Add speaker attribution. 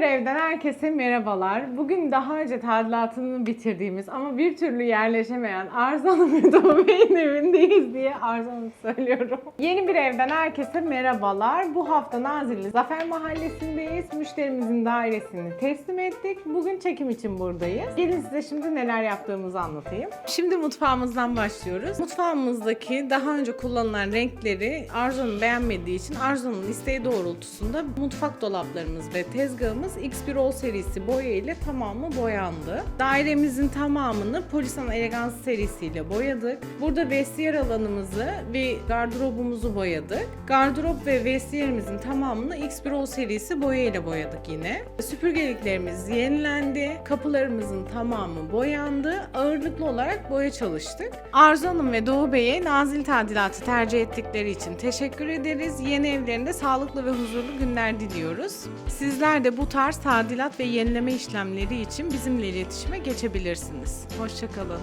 Speaker 1: bir evden herkese merhabalar. Bugün daha önce tadilatını bitirdiğimiz ama bir türlü yerleşemeyen Arzu Hanım ve Doğu evindeyiz diye Arzu Hanım söylüyorum. Yeni bir evden herkese merhabalar. Bu hafta Nazilli Zafer Mahallesi'ndeyiz. Müşterimizin dairesini teslim ettik. Bugün çekim için buradayız. Gelin size şimdi neler yaptığımızı anlatayım. Şimdi mutfağımızdan başlıyoruz. Mutfağımızdaki daha önce kullanılan renkleri Arzu'nun beğenmediği için Arzu'nun isteği doğrultusunda mutfak dolaplarımız ve tezgahımız X1 serisi boya ile tamamı boyandı. Dairemizin tamamını Polisan Elegans serisiyle boyadık. Burada vestiyer alanımızı ve gardırobumuzu boyadık. Gardırop ve vestiyerimizin tamamını X1 serisi boya ile boyadık yine. Süpürgeliklerimiz yenilendi. Kapılarımızın tamamı boyandı. Ağırlıklı olarak boya çalıştık. Arzu Hanım ve Doğu Bey'e nazil tadilatı tercih ettikleri için teşekkür ederiz. Yeni evlerinde sağlıklı ve huzurlu günler diliyoruz. Sizler de bu tarz tadilat ve yenileme işlemleri için bizimle iletişime geçebilirsiniz. Hoşçakalın.